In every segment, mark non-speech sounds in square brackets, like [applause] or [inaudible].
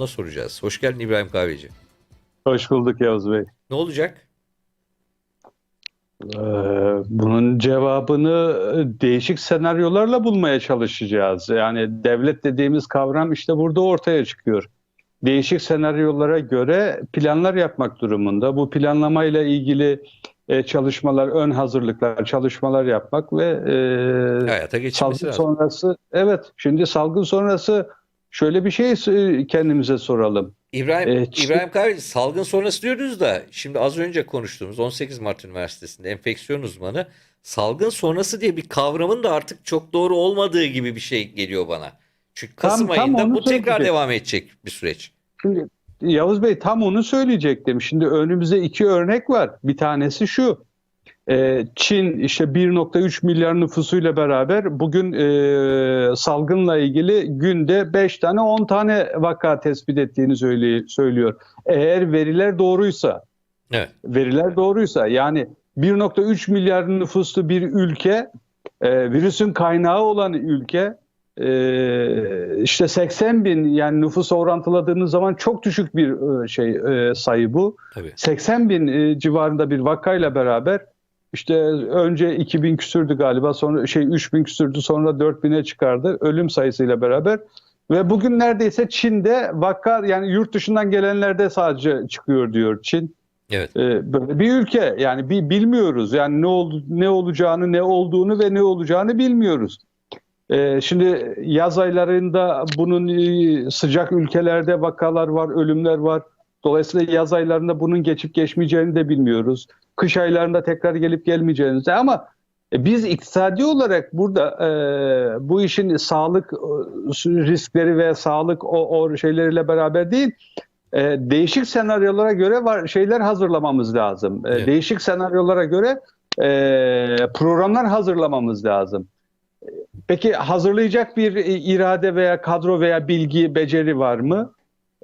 Ona soracağız. Hoş geldin İbrahim Kahveci. Hoş bulduk Yavuz Bey. Ne olacak? Ee, bunun cevabını e, değişik senaryolarla bulmaya çalışacağız. Yani devlet dediğimiz kavram işte burada ortaya çıkıyor. Değişik senaryolara göre planlar yapmak durumunda. Bu planlamayla ilgili e, çalışmalar, ön hazırlıklar, çalışmalar yapmak ve e, Hayata salgın lazım. sonrası evet şimdi salgın sonrası şöyle bir şey e, kendimize soralım. İbrahim, Ee, İbrahim Kahveci salgın sonrası diyoruz da şimdi az önce konuştuğumuz 18 Mart Üniversitesi'nde enfeksiyon uzmanı salgın sonrası diye bir kavramın da artık çok doğru olmadığı gibi bir şey geliyor bana. Çünkü Tam- Kasım tam ayında onu bu tekrar devam edecek bir süreç. Şimdi Yavuz Bey tam onu söyleyecektim. Şimdi önümüzde iki örnek var. Bir tanesi şu. Ee, Çin işte 1.3 milyar nüfusuyla beraber bugün e, salgınla ilgili günde 5 tane 10 tane vaka tespit ettiğini söylüyor. Eğer veriler doğruysa, Evet. veriler doğruysa yani 1.3 milyar nüfuslu bir ülke, e, virüsün kaynağı olan ülke e, işte 80 bin yani nüfus orantıladığınız zaman çok düşük bir e, şey e, sayı bu. Tabii. 80 bin e, civarında bir vakayla beraber işte önce 2000 küsürdü galiba sonra şey 3000 küsürdü sonra 4000'e çıkardı ölüm sayısıyla beraber ve bugün neredeyse Çin'de vaka yani yurt dışından gelenlerde sadece çıkıyor diyor Çin. Evet. Ee, böyle bir ülke yani bir bilmiyoruz yani ne oldu ne olacağını ne olduğunu ve ne olacağını bilmiyoruz. Ee, şimdi yaz aylarında bunun e, sıcak ülkelerde vakalar var, ölümler var. Dolayısıyla yaz aylarında bunun geçip geçmeyeceğini de bilmiyoruz. Kış aylarında tekrar gelip gelmeyeceğini de ama e, biz iktisadi olarak burada e, bu işin sağlık e, riskleri ve sağlık o, o şeyleriyle beraber değil e, değişik senaryolara göre var şeyler hazırlamamız lazım. E, Evet. Değişik senaryolara göre e, programlar hazırlamamız lazım. E, Peki hazırlayacak bir irade veya kadro veya bilgi, beceri var mı?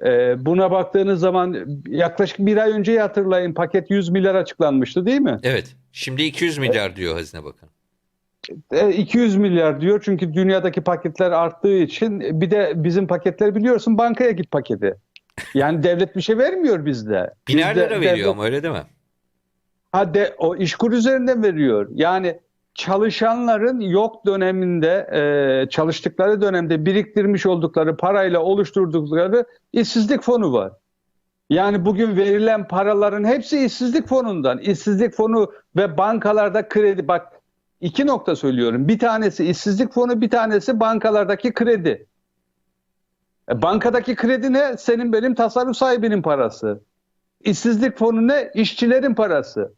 E, buna baktığınız zaman yaklaşık bir ay önce hatırlayın paket 100 milyar açıklanmıştı değil mi? Evet. Şimdi 200 milyar diyor Hazine Bakanı. E, 200 milyar diyor çünkü dünyadaki paketler arttığı için bir de bizim paketler biliyorsun bankaya git paketi. Yani devlet bir şey vermiyor bizde. Biner lira veriyor devlet- ama öyle değil mi? Ha de, o işkur üzerinden veriyor. Yani çalışanların yok döneminde e, çalıştıkları dönemde biriktirmiş oldukları parayla oluşturdukları işsizlik fonu var. Yani bugün verilen paraların hepsi işsizlik fonundan. İşsizlik fonu ve bankalarda kredi bak iki nokta söylüyorum. Bir tanesi işsizlik fonu, bir tanesi bankalardaki kredi. E, bankadaki kredi ne? Senin benim tasarruf sahibinin parası. İşsizlik fonu ne? İşçilerin parası.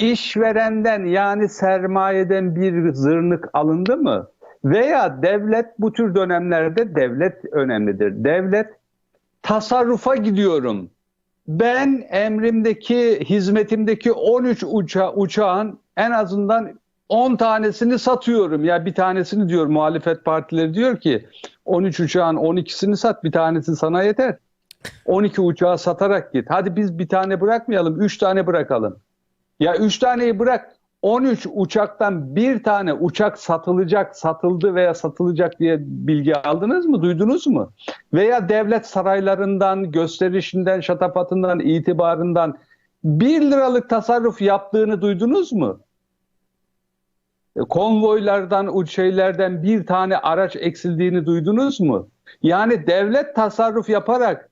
İşverenden yani sermayeden bir zırnık alındı mı? Veya devlet bu tür dönemlerde devlet önemlidir. Devlet tasarrufa gidiyorum. Ben emrimdeki, hizmetimdeki 13 uça uçağın en azından 10 tanesini satıyorum. Ya bir tanesini diyor muhalefet partileri diyor ki 13 uçağın 12'sini sat bir tanesi sana yeter. 12 uçağı satarak git. Hadi biz bir tane bırakmayalım, 3 tane bırakalım. Ya 3 taneyi bırak. 13 uçaktan bir tane uçak satılacak, satıldı veya satılacak diye bilgi aldınız mı, duydunuz mu? Veya devlet saraylarından, gösterişinden, şatafatından, itibarından 1 liralık tasarruf yaptığını duydunuz mu? E, Konvoylardan, şeylerden bir tane araç eksildiğini duydunuz mu? Yani devlet tasarruf yaparak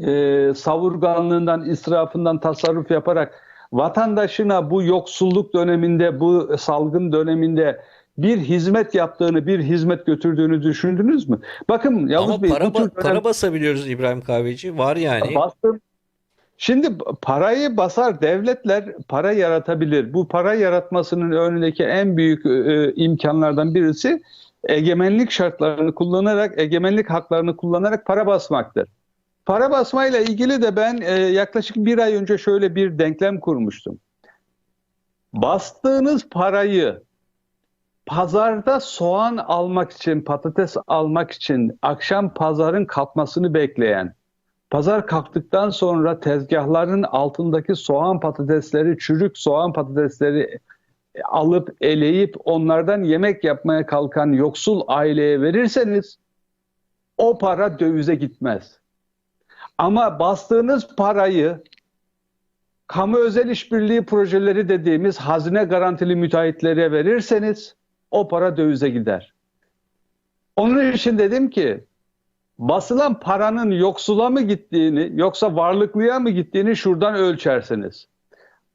e, savurganlığından, israfından tasarruf yaparak vatandaşına bu yoksulluk döneminde, bu salgın döneminde bir hizmet yaptığını, bir hizmet götürdüğünü düşündünüz mü? Bakın Yavuz Ama Bey para, bu tür ba- para basabiliyoruz İbrahim Kahveci. Var yani. Bastım. Şimdi parayı basar devletler para yaratabilir. Bu para yaratmasının önündeki en büyük e, imkanlardan birisi egemenlik şartlarını kullanarak, egemenlik haklarını kullanarak para basmaktır. Para basmayla ilgili de ben e, yaklaşık bir ay önce şöyle bir denklem kurmuştum. Bastığınız parayı pazarda soğan almak için, patates almak için akşam pazarın kalkmasını bekleyen, pazar kalktıktan sonra tezgahların altındaki soğan patatesleri, çürük soğan patatesleri alıp eleyip onlardan yemek yapmaya kalkan yoksul aileye verirseniz o para dövize gitmez. Ama bastığınız parayı kamu özel işbirliği projeleri dediğimiz hazine garantili müteahhitlere verirseniz o para dövize gider. Onun için dedim ki basılan paranın yoksula mı gittiğini yoksa varlıklıya mı gittiğini şuradan ölçersiniz.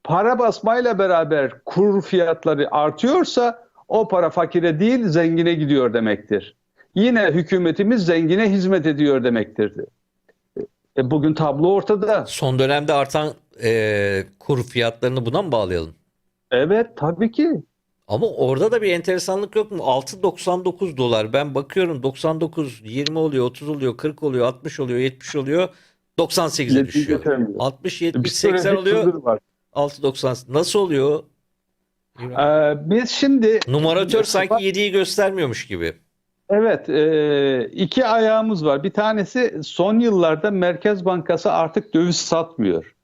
Para basmayla beraber kur fiyatları artıyorsa o para fakire değil zengine gidiyor demektir. Yine hükümetimiz zengine hizmet ediyor demektir. E, bugün tablo ortada. Son dönemde artan e, kur fiyatlarını buna mı bağlayalım? Evet tabii ki. Ama orada da bir enteresanlık yok mu? 6.99 dolar. Ben bakıyorum 99, 20 oluyor, 30 oluyor, 40 oluyor, 60 oluyor, 70 oluyor, 98'e düşüyor. Geçemiyor. 60, Bir 70, 80 psikolojik oluyor, huzur var. 6.90. Nasıl oluyor? Ee, biz şimdi Numaratör sanki 7'yi göstermiyormuş gibi. Evet, e, iki ayağımız var. Bir tanesi son yıllarda Merkez Bankası artık döviz satmıyor.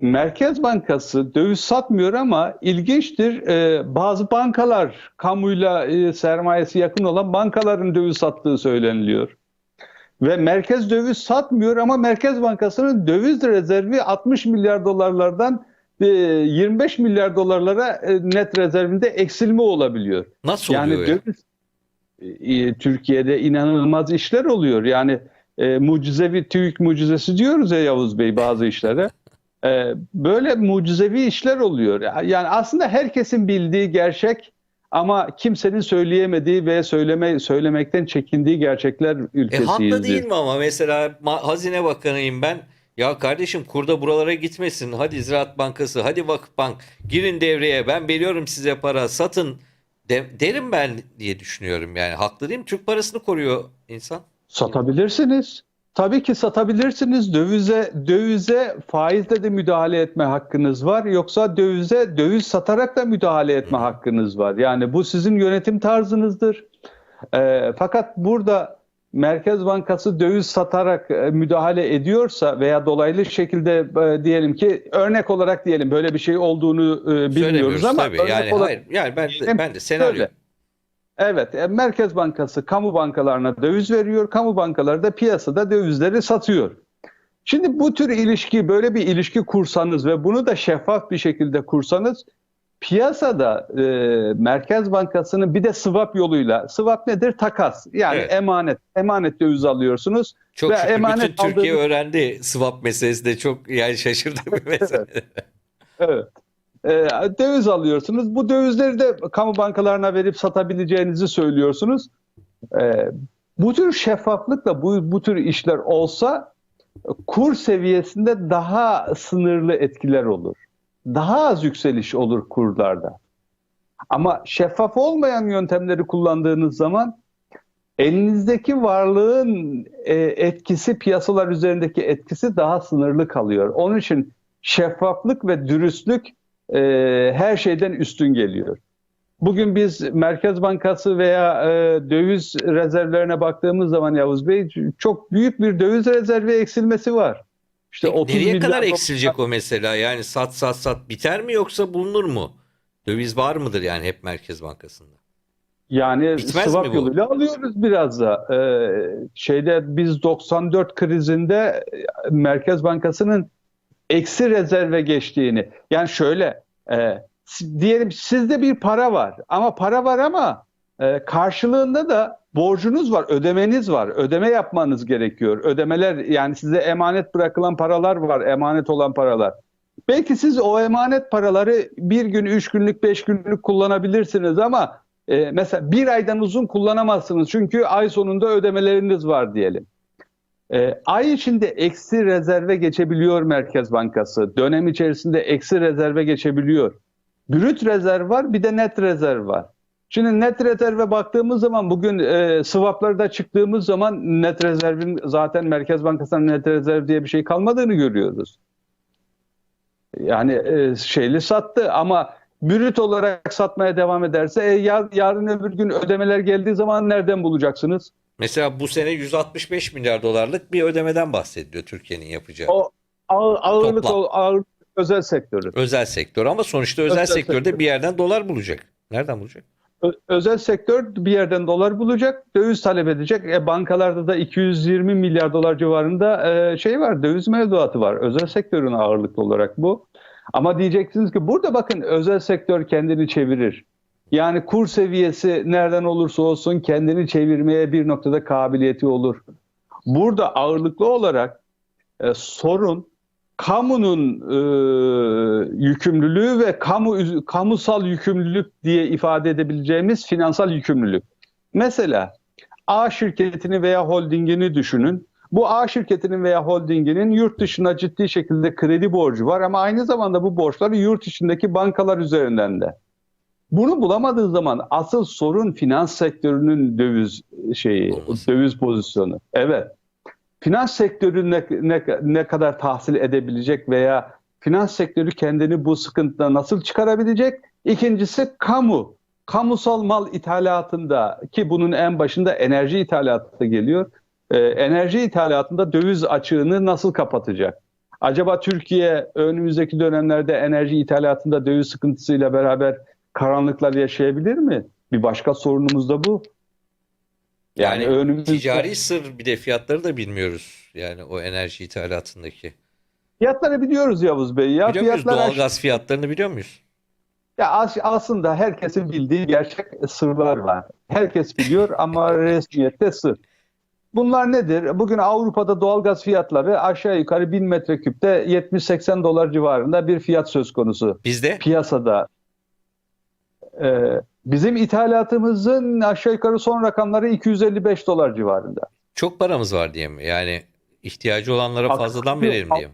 Merkez Bankası döviz satmıyor ama ilginçtir e, bazı bankalar kamuyla e, sermayesi yakın olan bankaların döviz sattığı söyleniliyor. Ve merkez döviz satmıyor ama Merkez Bankası'nın döviz rezervi 60 milyar dolarlardan e, 25 milyar dolarlara net rezervinde eksilme olabiliyor. Nasıl Yani oluyor ya? döviz e, Türkiye'de inanılmaz işler oluyor. Yani e, mucizevi TÜİK mucizesi diyoruz ya Yavuz Bey bazı işlere. E, böyle mucizevi işler oluyor. Yani aslında herkesin bildiği gerçek ama kimsenin söyleyemediği ve söyleme söylemekten çekindiği gerçekler E ülkesiyiz. haklı değil mi ama mesela Hazine Bakanıyım ben. Ya kardeşim kurda buralara gitmesin. Hadi Ziraat Bankası, hadi Vakıfbank girin devreye. Ben veriyorum size para, satın de- derim ben diye düşünüyorum yani. Haklı değil mi? Türk parasını koruyor insan. Satabilirsiniz. Tabii ki satabilirsiniz. Dövize dövize faizle de müdahale etme hakkınız var. Yoksa dövize döviz satarak da müdahale etme hakkınız var. Yani bu sizin yönetim tarzınızdır. Ee, fakat burada Merkez Bankası döviz satarak e, müdahale ediyorsa veya dolaylı şekilde e, diyelim ki örnek olarak diyelim böyle bir şey olduğunu e, bilmiyoruz ama tabii. Yani olarak- hayır. Yani ben Diyelim ben de senaryo. şöyle. Evet, Merkez Bankası kamu bankalarına döviz veriyor, kamu bankaları da piyasada dövizleri satıyor. Şimdi bu tür ilişki, böyle bir ilişki kursanız ve bunu da şeffaf bir şekilde kursanız, piyasada e, Merkez Bankası'nın bir de swap yoluyla, swap nedir? Takas, yani Evet. emanet, emanet döviz alıyorsunuz. Çok Ve şükür emanet bütün Türkiye aldığınız- öğrendi swap meselesi de çok yani şaşırdım bir mesele. Evet. E, döviz alıyorsunuz. Bu dövizleri de kamu bankalarına verip satabileceğinizi söylüyorsunuz. E, bu tür şeffaflıkla bu, bu tür işler olsa kur seviyesinde daha sınırlı etkiler olur. Daha az yükseliş olur kurlarda. Ama şeffaf olmayan yöntemleri kullandığınız zaman elinizdeki varlığın e, etkisi piyasalar üzerindeki etkisi daha sınırlı kalıyor. Onun için şeffaflık ve dürüstlük e, her şeyden üstün geliyor. Bugün biz Merkez Bankası veya e, döviz rezervlerine baktığımız zaman Yavuz Bey çok büyük bir döviz rezervi eksilmesi var. İşte Peki 30 nereye milyar kadar dolar- eksilecek o mesela? Yani sat sat sat biter mi yoksa bulunur mu? Döviz var mıdır yani hep Merkez Bankası'nda? Yani Bitmez swap mi bu? yoluyla alıyoruz biraz da. Ee, şeyde biz 94 krizinde e, Merkez Bankası'nın eksi rezerve geçtiğini. Yani şöyle e, si- diyelim sizde bir para var ama para var ama e, karşılığında da borcunuz var, ödemeniz var. Ödeme yapmanız gerekiyor. Ödemeler yani size emanet bırakılan paralar var, emanet olan paralar. Belki siz o emanet paraları bir gün, üç günlük, beş günlük kullanabilirsiniz ama e, mesela bir aydan uzun kullanamazsınız çünkü ay sonunda ödemeleriniz var diyelim. E, ay içinde eksi rezerve geçebiliyor Merkez Bankası. Dönem içerisinde eksi rezerve geçebiliyor. Brüt rezerv var bir de net rezerv var. Şimdi net rezerve baktığımız zaman bugün e, swaplarda çıktığımız zaman net rezervin zaten Merkez Bankası'nın net rezerv diye bir şey kalmadığını görüyoruz. Yani e, şeyli sattı ama brüt olarak satmaya devam ederse e, yar- yarın öbür gün ödemeler geldiği zaman nereden bulacaksınız? Mesela bu sene 165 milyar dolarlık bir ödemeden bahsediliyor Türkiye'nin yapacağı. O ağır, ağırlık, o- ağırlık özel sektörü. Özel sektör ama sonuçta özel Özel sektörde sektör. bir yerden dolar bulacak. Nereden bulacak? Özel sektör bir yerden dolar bulacak, döviz talep edecek. E, bankalarda da 220 milyar dolar civarında e, şey var, döviz mevduatı var. Özel sektörün ağırlıklı olarak bu. Ama diyeceksiniz ki burada bakın özel sektör kendini çevirir. Yani kur seviyesi nereden olursa olsun kendini çevirmeye bir noktada kabiliyeti olur. Burada ağırlıklı olarak e, sorun kamunun e, yükümlülüğü ve kamu kamusal yükümlülük diye ifade edebileceğimiz finansal yükümlülük. Mesela A şirketini veya holdingini düşünün. Bu A şirketinin veya holdinginin yurt dışına ciddi şekilde kredi borcu var ama aynı zamanda bu borçları yurt içindeki bankalar üzerinden de. Bunu bulamadığı zaman asıl sorun finans sektörünün döviz şeyi, döviz pozisyonu. Evet. Finans sektörü ne, ne, ne kadar tahsil edebilecek veya finans sektörü kendini bu sıkıntıdan nasıl çıkarabilecek? İkincisi kamu. Kamusal mal ithalatında ki bunun en başında enerji ithalatı da geliyor. Ee, enerji ithalatında döviz açığını nasıl kapatacak? Acaba Türkiye önümüzdeki dönemlerde enerji ithalatında döviz sıkıntısıyla beraber karanlıklar yaşayabilir mi? Bir başka sorunumuz da bu. Yani önümüzde ticari sır bir de fiyatları da bilmiyoruz. Yani o enerji ithalatındaki. fiyatları biliyoruz Yavuz Bey. Ya Biliyor muyuz fiyatlar aş- doğalgaz fiyatlarını biliyor muyuz? Ya as- aslında herkesin bildiği gerçek sırlar var. Herkes biliyor ama [laughs] resmiyette sır. Bunlar nedir? Bugün Avrupa'da doğalgaz fiyatları aşağı yukarı 1000 metreküpte 70-80 dolar civarında bir fiyat söz konusu Bizde piyasada. Ee, bizim ithalatımızın aşağı yukarı son rakamları 255 dolar civarında. çok paramız var diye mi? Yani ihtiyacı olanlara Bak- fazladan verelim diye mi?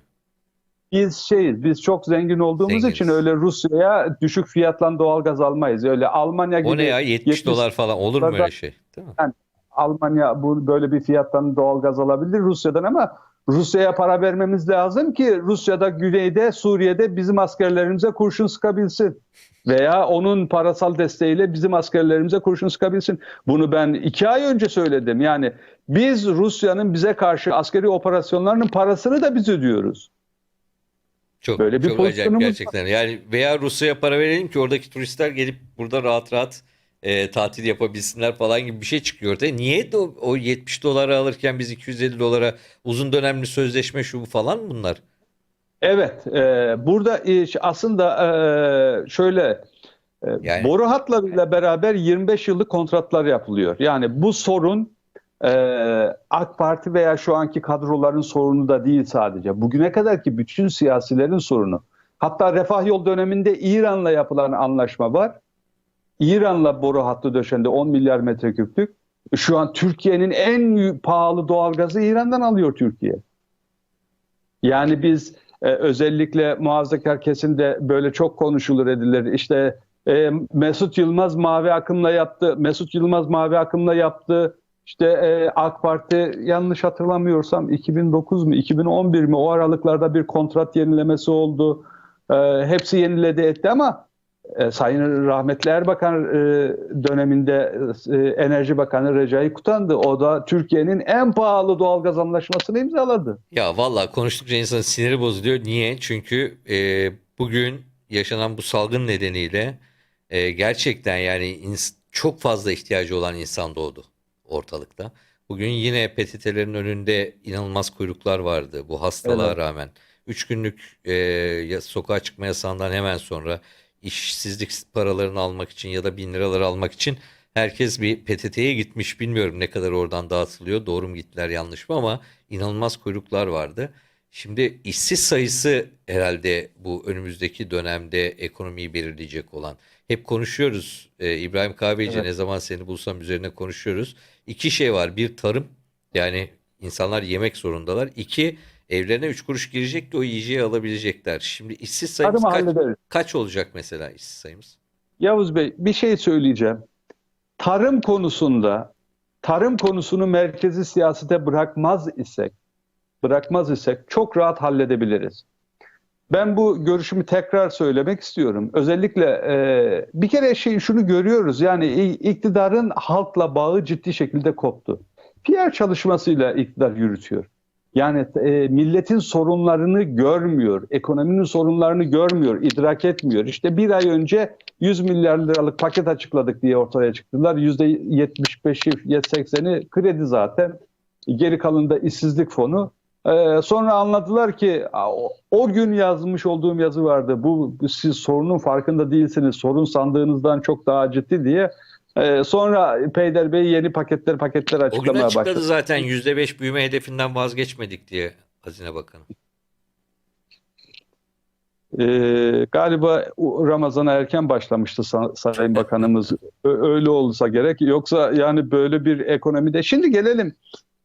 Biz şeyiz, biz çok zengin olduğumuz Zenginiz. için öyle Rusya'ya düşük fiyatla doğalgaz almayız. Öyle Almanya gibi O ne ya 70 70 dolar falan olur mu öyle şey? Değil mi? Almanya bu böyle bir fiyattan doğalgaz alabilir Rusya'dan ama Rusya'ya para vermemiz lazım ki Rusya'da güneyde Suriye'de bizim askerlerimize kurşun sıkabilsin. Veya onun parasal desteğiyle bizim askerlerimize kurşun sıkabilsin. Bunu ben iki ay önce söyledim. Yani biz Rusya'nın bize karşı askeri operasyonlarının parasını da biz ödüyoruz. Çok Böyle bir çok acayip pozisyonumuz var. gerçekten. Yani veya Rusya'ya para verelim ki oradaki turistler gelip burada rahat rahat e, tatil yapabilsinler falan gibi bir şey çıkıyor ortaya. Niye de o, o 70 dolara alırken biz 250 dolara uzun dönemli sözleşme şu bu falan bunlar? Evet, e, burada iş aslında e, şöyle e, Yani- boru hatlarıyla beraber 25 yıllık kontratlar yapılıyor. Yani bu sorun e, AK Parti veya şu anki kadroların sorunu da değil sadece. Bugüne kadarki bütün siyasilerin sorunu. Hatta Refah Yol döneminde İran'la yapılan anlaşma var. İran'la boru hattı döşendi 10 milyar metreküplük. Şu an Türkiye'nin en pahalı doğalgazı İran'dan alıyor Türkiye. Yani biz e, özellikle muhafazakar kesimde böyle çok konuşulur edilir. İşte e, Mesut Yılmaz mavi akımla yaptı. Mesut Yılmaz mavi akımla yaptı. İşte e, AK Parti yanlış hatırlamıyorsam 2009 mu 2011 mi o aralıklarda bir kontrat yenilemesi oldu. E, hepsi yeniledi etti ama Sayın Rahmetli Erbakan e, döneminde e, Enerji Bakanı Recai Kutan'dı. O da Türkiye'nin en pahalı doğalgaz anlaşmasını imzaladı. Ya vallahi konuştukça insanın siniri bozuluyor. Niye? Çünkü e, bugün yaşanan bu salgın nedeniyle e, gerçekten yani çok fazla ihtiyacı olan insan doğdu ortalıkta. Bugün yine PTT'lerin önünde inanılmaz kuyruklar vardı bu hastalığa Evet. rağmen. Üç günlük e, sokağa çıkma yasağından hemen sonra işsizlik paralarını almak için ya da bin liraları almak için herkes bir PTT'ye gitmiş. Bilmiyorum ne kadar oradan dağıtılıyor. Doğru mu gittiler yanlış mı ama inanılmaz kuyruklar vardı. Şimdi işsiz sayısı herhalde bu önümüzdeki dönemde ekonomiyi belirleyecek olan. Hep konuşuyoruz. Ee, İbrahim Kahveci Evet. ne zaman seni bulsam üzerine konuşuyoruz. İki şey var. Bir tarım. Yani insanlar yemek zorundalar. İki evlerine üç kuruş girecek ki o yiyeceği alabilecekler. Şimdi işsiz sayımız kaç, hallederiz. kaç olacak mesela işsiz sayımız? Yavuz Bey bir şey söyleyeceğim. Tarım konusunda tarım konusunu merkezi siyasete bırakmaz isek bırakmaz isek çok rahat halledebiliriz. Ben bu görüşümü tekrar söylemek istiyorum. Özellikle e, bir kere şey şunu görüyoruz yani iktidarın halkla bağı ciddi şekilde koptu. PR çalışmasıyla iktidar yürütüyor. Yani e, milletin sorunlarını görmüyor, ekonominin sorunlarını görmüyor, idrak etmiyor. İşte bir ay önce 100 milyar liralık paket açıkladık diye ortaya çıktılar. %75'i, %80'i kredi zaten. Geri kalanı da işsizlik fonu. Ee, sonra anladılar ki o, o gün yazmış olduğum yazı vardı. Bu siz sorunun farkında değilsiniz. Sorun sandığınızdan çok daha ciddi diye. Ee, sonra Peyder Bey yeni paketler paketler O gün açıklamaya açıkladı başladı. zaten %5 büyüme hedefinden vazgeçmedik diye Hazine Bakanı. Ee, galiba Ramazan'a erken başlamıştı Sa- Sayın Bakanımız. Öyle olsa gerek. Yoksa yani böyle bir ekonomide. Şimdi gelelim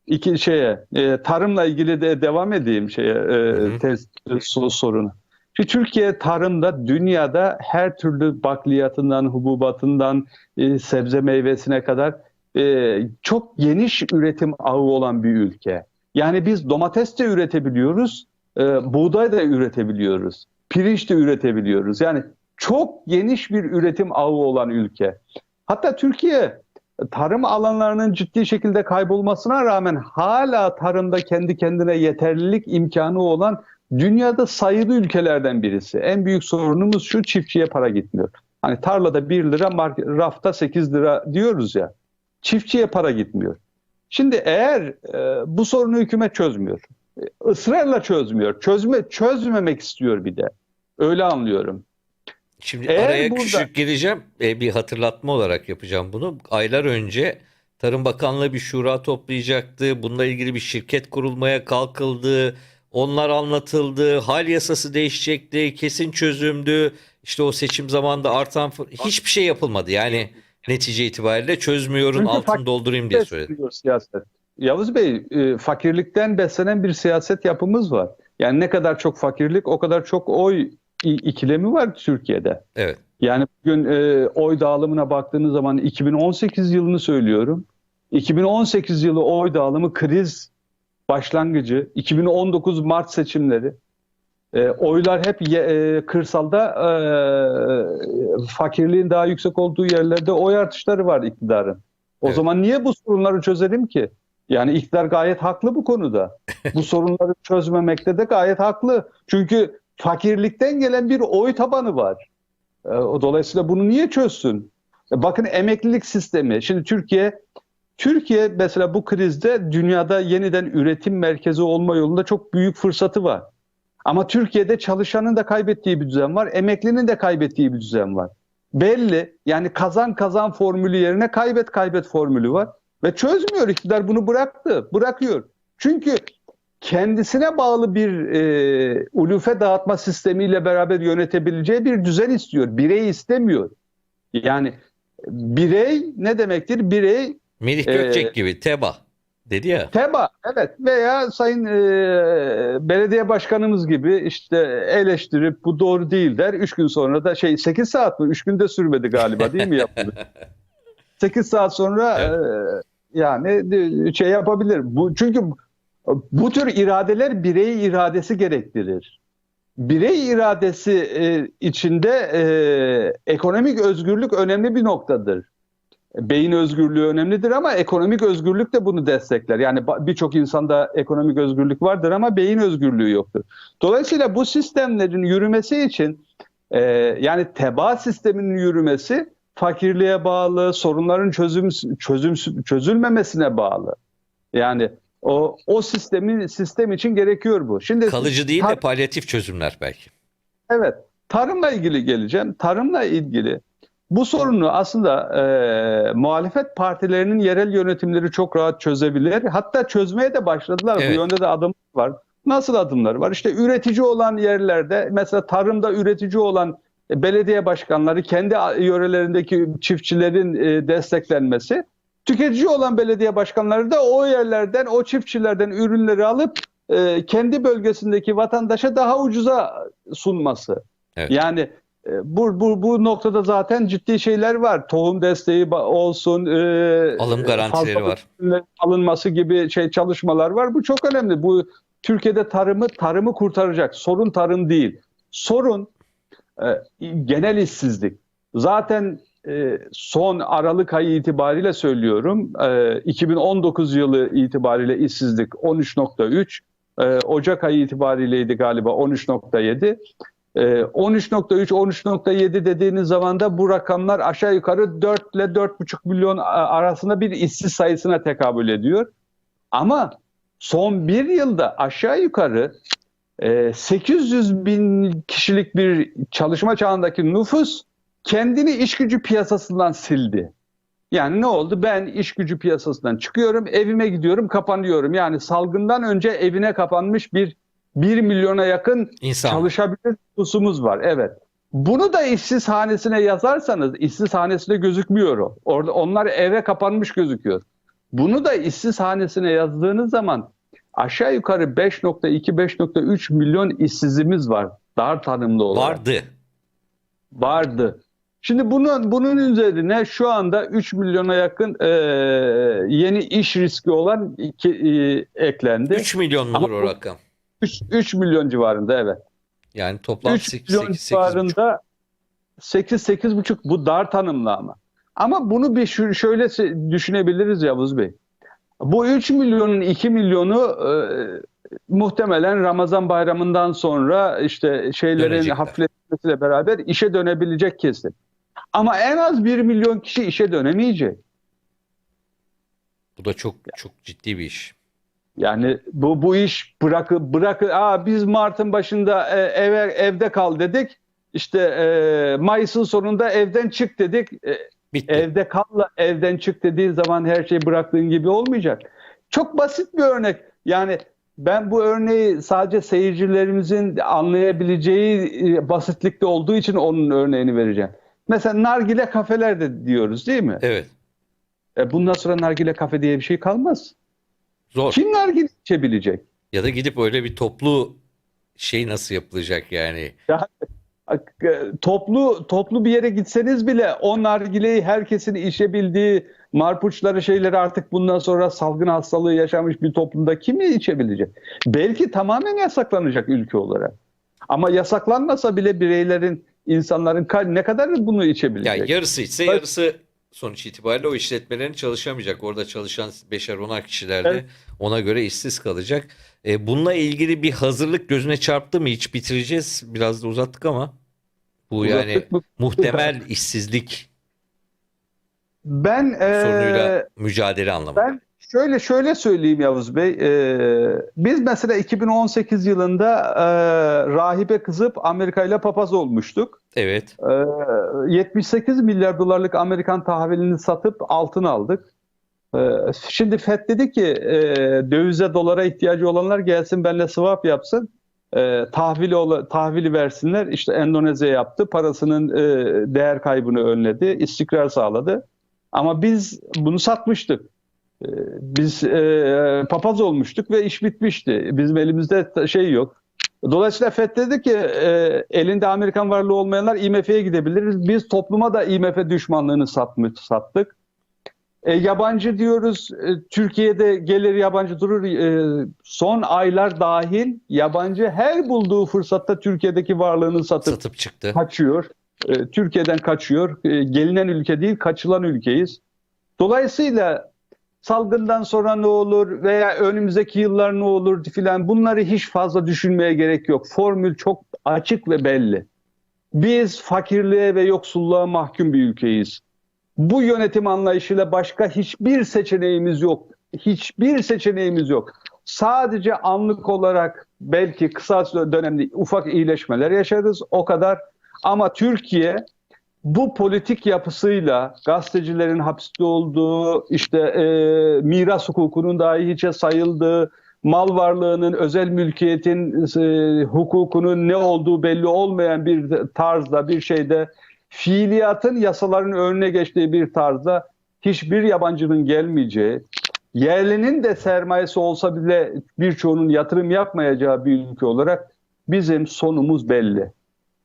iki şeye. Ee, tarımla ilgili de devam edeyim şeye e, tez so- sorunu. Şimdi Türkiye tarımda dünyada her türlü bakliyatından, hububatından, e, sebze meyvesine kadar e, çok geniş üretim ağı olan bir ülke. Yani biz domates de üretebiliyoruz, e, buğday da üretebiliyoruz, pirinç de üretebiliyoruz. Yani çok geniş bir üretim ağı olan ülke. Hatta Türkiye tarım alanlarının ciddi şekilde kaybolmasına rağmen hala tarımda kendi kendine yeterlilik imkanı olan dünyada sayılı ülkelerden birisi. En büyük sorunumuz şu çiftçiye para gitmiyor. Hani tarlada 1 lira, rafta 8 lira diyoruz ya. Çiftçiye para gitmiyor. Şimdi eğer e, bu sorunu hükümet çözmüyor, e, ısrarla çözmüyor, çözme çözmemek istiyor bir de. Öyle anlıyorum. Şimdi Eğer araya burada- küçük gireceğim. E, bir hatırlatma olarak yapacağım bunu. Aylar önce Tarım Bakanlığı bir şura toplayacaktı. Bununla ilgili bir şirket kurulmaya kalkıldı. Onlar anlatıldı. Hal yasası değişecekti. Kesin çözümdü. İşte o seçim zamanında artan hiçbir şey yapılmadı. Yani netice itibariyle çözmüyorun Çünkü altını doldurayım diye. Besleniyor siyaset. Yavuz Bey, e, fakirlikten beslenen bir siyaset yapımız var. Yani ne kadar çok fakirlik, o kadar çok oy ikilemi var Türkiye'de. Evet. Yani bugün e, oy dağılımına baktığınız zaman 2018 yılını söylüyorum. 2018 yılı oy dağılımı kriz başlangıcı. 2019 Mart seçimleri. E, oylar hep ye- e, kırsalda e, fakirliğin daha yüksek olduğu yerlerde oy artışları var iktidarın. O Evet. zaman niye bu sorunları çözelim ki? Yani iktidar gayet haklı bu konuda. bu [laughs] sorunları çözmemekte de gayet haklı. Çünkü fakirlikten gelen bir oy tabanı var. E, Dolayısıyla bunu niye çözsün? E, Bakın emeklilik sistemi. Şimdi Türkiye Türkiye mesela bu krizde dünyada yeniden üretim merkezi olma yolunda çok büyük fırsatı var. Ama Türkiye'de çalışanın da kaybettiği bir düzen var, emeklinin de kaybettiği bir düzen var. Belli yani kazan kazan formülü yerine kaybet kaybet formülü var ve çözmüyor iktidar bunu bıraktı, bırakıyor. Çünkü kendisine bağlı bir e, ulufe dağıtma sistemiyle beraber yönetebileceği bir düzen istiyor. Birey istemiyor. Yani birey ne demektir? Birey Melih Ee, Gökçek gibi TEBA dedi ya. Teba evet veya sayın e, belediye başkanımız gibi işte eleştirip bu doğru değil der. Üç gün sonra da şey 8 saat mi? Üç günde sürmedi galiba değil mi yapıldı? [laughs] 8 saat sonra e, yani de- şey yapabilir. Bu çünkü bu tür iradeler birey iradesi gerektirir. Birey iradesi e, içinde e, ekonomik özgürlük önemli bir noktadır. Beyin özgürlüğü önemlidir ama ekonomik özgürlük de bunu destekler. Yani birçok insanda ekonomik özgürlük vardır ama beyin özgürlüğü yoktur. Dolayısıyla bu sistemlerin yürümesi için e, yani teba sisteminin yürümesi fakirliğe bağlı, sorunların çözüm çözüm çözülmemesine bağlı. Yani o o sistemin sistem için gerekiyor bu. Şimdi Kalıcı değil de palyatif çözümler belki. Evet, tarımla ilgili geleceğim. Tarımla ilgili bu sorunu aslında e, muhalefet partilerinin yerel yönetimleri çok rahat çözebilir. Hatta çözmeye de başladılar. Evet. Bu yönde de adım var. Nasıl adımlar var? İşte üretici olan yerlerde, mesela tarımda üretici olan belediye başkanları kendi yörelerindeki çiftçilerin e, desteklenmesi, tüketici olan belediye başkanları da o yerlerden, o çiftçilerden ürünleri alıp e, kendi bölgesindeki vatandaşa daha ucuza sunması. Evet. Yani e, bu, bu, bu noktada zaten ciddi şeyler var. Tohum desteği olsun, e, Alım garantileri fazla var. alınması gibi şey çalışmalar var. Bu çok önemli. Bu Türkiye'de tarımı tarımı kurtaracak. Sorun tarım değil. Sorun e, genel işsizlik. Zaten e, son Aralık ayı itibariyle söylüyorum. E, 2019 yılı itibariyle işsizlik 13.3. E, Ocak ayı itibariyleydi galiba 13.7. Ee, 13.3 13.7 dediğiniz zaman da bu rakamlar aşağı yukarı 4 ile 4.5 milyon arasında bir işsiz sayısına tekabül ediyor. Ama son bir yılda aşağı yukarı e, 800 bin kişilik bir çalışma çağındaki nüfus kendini iş gücü piyasasından sildi. Yani ne oldu? Ben iş gücü piyasasından çıkıyorum, evime gidiyorum, kapanıyorum. Yani salgından önce evine kapanmış bir 1 milyona yakın İnsan. çalışabilir nüfusumuz var. Evet. Bunu da işsiz hanesine yazarsanız işsiz hanesinde gözükmüyor o. Orada onlar eve kapanmış gözüküyor. Bunu da işsiz hanesine yazdığınız zaman aşağı yukarı 5.2-5.3 milyon işsizimiz var. Dar tanımlı olarak Vardı. vardı. Şimdi bunun bunun üzerine şu anda 3 milyona yakın e, yeni iş riski olan iki, e, eklendi. 3 milyon mudur Ama o rakam? 3, 3 milyon civarında evet. Yani toplam 3 8 milyon 8 8 civarında 8 8,5 bu dar tanımlı ama. Ama bunu bir şöyle düşünebiliriz Yavuz Bey. Bu 3 milyonun 2 milyonu e, muhtemelen Ramazan bayramından sonra işte şeylerin Dönecekler. hafifletmesiyle beraber işe dönebilecek kesim. Ama en az 1 milyon kişi işe dönemeyecek. Bu da çok çok ciddi bir iş. Yani bu bu iş bırakı bırakı aa biz Mart'ın başında e, eve evde kal dedik. İşte e, Mayıs'ın sonunda evden çık dedik. E, Bitti. evde kalla evden çık dediği zaman her şey bıraktığın gibi olmayacak. Çok basit bir örnek. Yani ben bu örneği sadece seyircilerimizin anlayabileceği e, basitlikte olduğu için onun örneğini vereceğim. Mesela nargile kafelerde diyoruz değil mi? Evet. E, bundan sonra nargile kafe diye bir şey kalmaz. Zor. Kim nargile içebilecek? Ya da gidip öyle bir toplu şey nasıl yapılacak yani? e, toplu toplu bir yere gitseniz bile o nargileyi herkesin içebildiği marpuçları şeyleri artık bundan sonra salgın hastalığı yaşamış bir toplumda kimi içebilecek? Belki tamamen yasaklanacak ülke olarak. Ama yasaklanmasa bile bireylerin, insanların ne kadar bunu Ya içebilecek? yarısı içse yarısı sonuç itibariyle o işletmelerin çalışamayacak. Orada çalışan beşer onar kişiler de Evet. ona göre işsiz kalacak. E, bununla ilgili bir hazırlık gözüne çarptı mı? Hiç bitireceğiz. Biraz da uzattık ama bu yani Uzattık mı? muhtemel işsizlik Ben e, sorunuyla mücadele anlamında. Ben şöyle şöyle söyleyeyim Yavuz Bey. Ee, biz mesela 2018 yılında e, rahibe kızıp Amerika ile papaz olmuştuk. Evet. Ee, 78 milyar dolarlık Amerikan tahvilini satıp altın aldık. Ee, şimdi FED dedi ki e, dövize dolara ihtiyacı olanlar gelsin benimle swap yapsın. Ee, tahvili tahvili versinler. İşte Endonezya yaptı. Parasının e, değer kaybını önledi. istikrar sağladı. Ama biz bunu satmıştık. Biz e, papaz olmuştuk ve iş bitmişti. Bizim elimizde şey yok. Dolayısıyla FED dedi ki e, elinde Amerikan varlığı olmayanlar IMF'ye gidebiliriz. Biz topluma da IMF düşmanlığını satmış, sattık. E, yabancı diyoruz. e, Türkiye'de gelir yabancı durur. E, son aylar dahil yabancı her bulduğu fırsatta Türkiye'deki varlığını satıp Satıp çıktı. kaçıyor. E, Türkiye'den kaçıyor. E, gelinen ülke değil, kaçılan ülkeyiz. Dolayısıyla salgından sonra ne olur veya önümüzdeki yıllar ne olur filan bunları hiç fazla düşünmeye gerek yok. Formül çok açık ve belli. Biz fakirliğe ve yoksulluğa mahkum bir ülkeyiz. Bu yönetim anlayışıyla başka hiçbir seçeneğimiz yok. Hiçbir seçeneğimiz yok. Sadece anlık olarak belki kısa dönemde ufak iyileşmeler yaşarız o kadar. Ama Türkiye bu politik yapısıyla gazetecilerin hapiste olduğu, işte e, miras hukukunun dahi hiçe sayıldığı, mal varlığının, özel mülkiyetin e, hukukunun ne olduğu belli olmayan bir tarzda, bir şeyde, fiiliyatın yasaların önüne geçtiği bir tarzda hiçbir yabancının gelmeyeceği, yerlinin de sermayesi olsa bile birçoğunun yatırım yapmayacağı bir ülke olarak bizim sonumuz belli.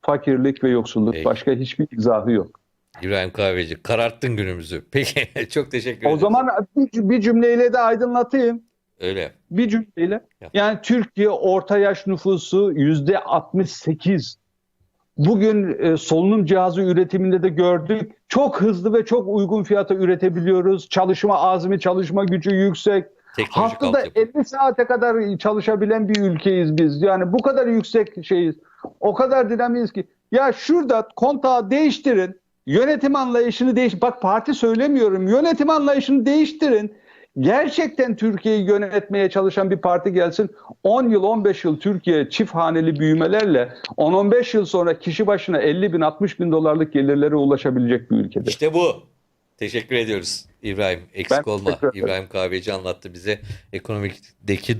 Fakirlik ve yoksulluk. Peki. Başka hiçbir izahı yok. İbrahim Kahveci kararttın günümüzü. [laughs] Peki çok teşekkür O ederim. zaman bir, bir cümleyle de aydınlatayım. öyle. Bir cümleyle. Yap. Yani Türkiye orta yaş nüfusu yüzde 68. Bugün e, solunum cihazı üretiminde de gördük. Çok hızlı ve çok uygun fiyata üretebiliyoruz. Çalışma azmi, çalışma gücü yüksek. Teknolojik Haftada altyapı. 50 saate kadar çalışabilen bir ülkeyiz biz. Yani bu kadar yüksek şeyiz. O kadar dinamiyiz ki. Ya şurada kontağı değiştirin. Yönetim anlayışını değiş. Bak parti söylemiyorum. Yönetim anlayışını değiştirin. Gerçekten Türkiye'yi yönetmeye çalışan bir parti gelsin. 10 yıl 15 yıl Türkiye çift haneli büyümelerle 10-15 yıl sonra kişi başına 50 bin 60 bin dolarlık gelirlere ulaşabilecek bir ülkede. İşte bu. Teşekkür ediyoruz İbrahim. Eksik Ben olma. İbrahim Kahveci anlattı bize ekonomideki